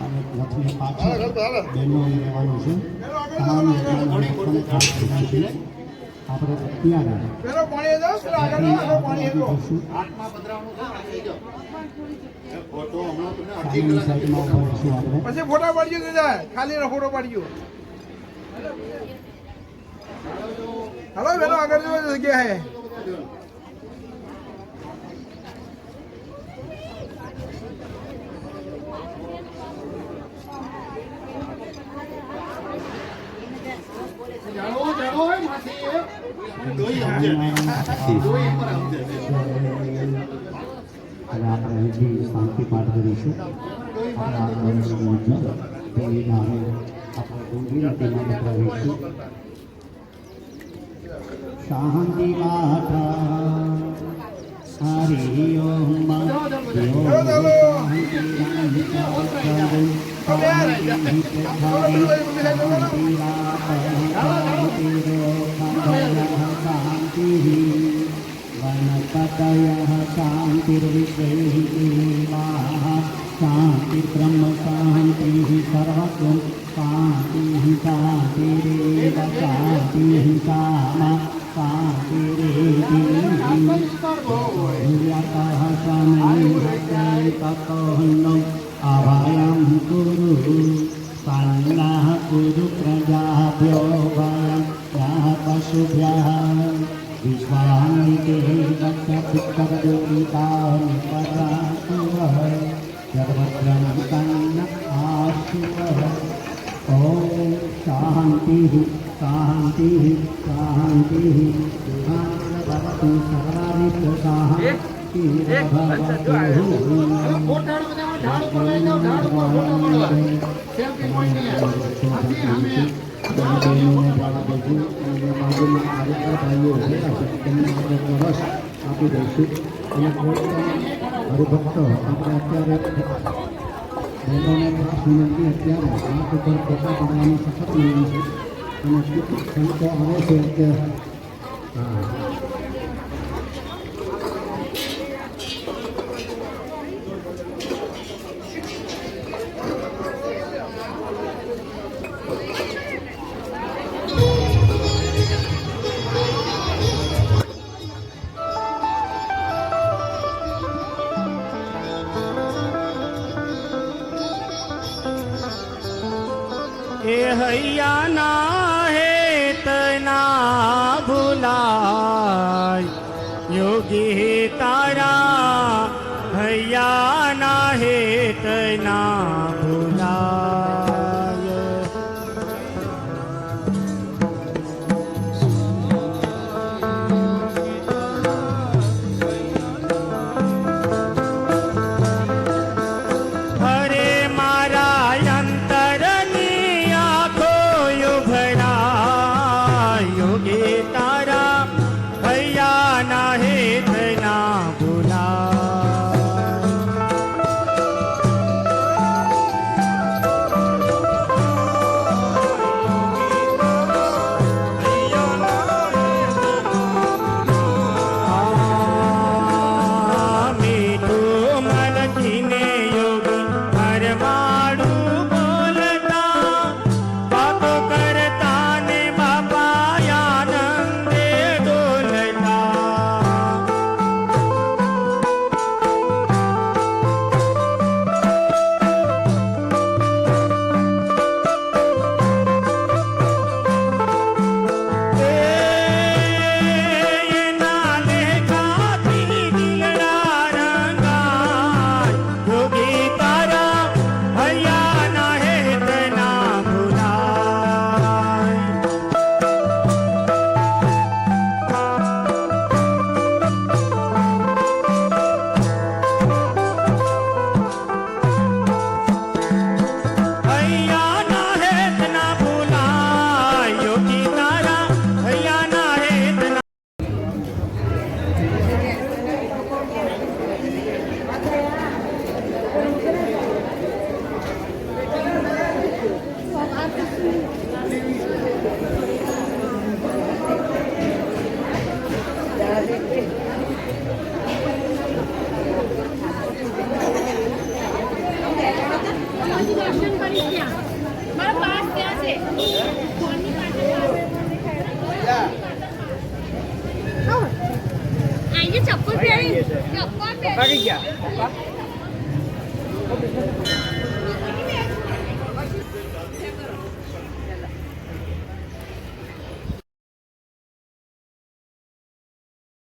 અને લક્ષ્મી પાછળ બહેનોએ રહેવાનું છે. તમામ યજમાનોને ખાસ પ્રદાન છે આપણે. અત્યારે ફોટા પાડજો ખાલી ફોટો આગળ જગ્યા હે. આપણે જે શાંતિ પાઠ કરીશું શાંતિ પાઠ હરિ ઓમ શાંતિ वनपतयः शान्तिर्विषयैः देवाः शान्तिर्ब्रह्म शान्तिः सर्वत्वं शान्तिः शान्तिरेव शान्तिः कामा शान्तिरेति सूर्यतः शनैः ततोऽहन्नम् અભયમ ગુરુ પાલના ગુરુ પ્રજાભ્યો ભયમ યા પશુભ્ય વિશ્વામિતે ભક્તપિત્તરદુરિતા નિપરાસુર સર્વદ્રમ તન્ન આશુર ઓમ શાંતિ શાંતિ શાંતિ ભવતુ સર્વારિપુષાઃ આપી આપણે અત્યારે હાથ ઉપર પોતા પાડવાનું સખત નિયમ છે અને આવે છે કે ભૂલાય યોગી તારા હૈયાના હેતના ચપ્પલ પહેરી ચપ્પલ પહેરી.